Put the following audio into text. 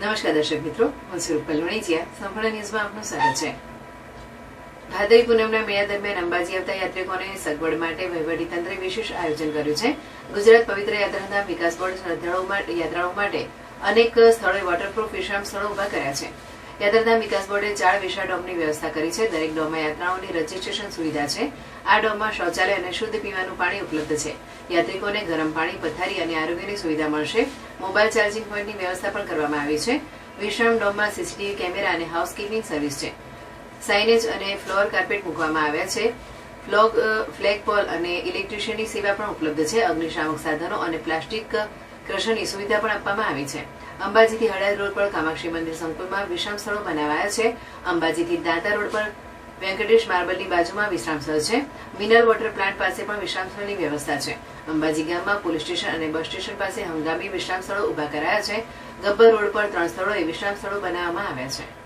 નમસ્કાર દર્શક મિત્રો, હું સ્વરૂપ પલવણીજીયા સંપૂર્ણ ન્યૂઝમાં આપનું સ્વાગત છે. ભાદરી પૂનમના મેળા દરમિયાન અંબાજી આવતા યાત્રિકોને સગવડ માટે વહીવટીતંત્રે વિશેષ આયોજન કર્યું છે. ગુજરાત પવિત્ર યાત્રાધામ વિકાસ બોર્ડ શ્રદ્ધાળુઓ યાત્રાઓ માટે અનેક સ્થળોએ વોટરપ્રૂફ વિશ્રામ સ્થળો ઊભા કર્યા છે. યાત્રાધામ વિકાસ બોર્ડે ચાર વિશાળ ડોમની વ્યવસ્થા કરી છે. દરેક ડોમમાં યાત્રાઓની રજીસ્ટ્રેશન સુવિધા છે. આ ડોમમાં શૌચાલય અને શુદ્ધ પીવાનું પાણી ઉપલબ્ધ છે. યાત્રિકોને ગરમ પાણી, પથારી અને આરોગ્યની સુવિધા મળશે. મોબાઈલ ચાર્જિંગ પોઈન્ટની વ્યવસ્થા પણ કરવામાં આવી છે. વિશ્રામ ડોમમાં સીસીટીવી કેમેરા અને હાઉસકીપિંગ સર્વિસ છે. સાઇનેજ અને ફ્લોર કાર્પેટ મૂકવામાં આવ્યા છે. ફ્લોગ ફ્લેગ પોલ અને ઇલેક્ટ્રિશિયનની સેવા પણ ઉપલબ્ધ છે. અગ્નિશામક સાધનો અને પ્લાસ્ટિક ક્રશરની સુવિધા પણ આપવામાં આવી છે. અંબાજીથી હળદ રોડ પર કામાક્ષી મંદિર સંકુલમાં વિશ્રામ સ્થળો બનાવાયા છે. અંબાજીથી દાંતા રોડ પર વેંકટેશ માર્બલની બાજુમાં વિશ્રામ સ્થળ છે. મિનરલ વોટર પ્લાન્ટ પાસે પણ વિશ્રામ સ્થળની વ્યવસ્થા છે. અંબાજી ગામમાં પોલીસ સ્ટેશન અને બસ સ્ટેશન પાસે હંગામી વિશ્રામ સ્થળો ઊભા કરાયા છે. ગબ્બર રોડ પર ત્રણ સ્થળોએ વિશ્રામ સ્થળો બનાવવામાં આવ્યા છે.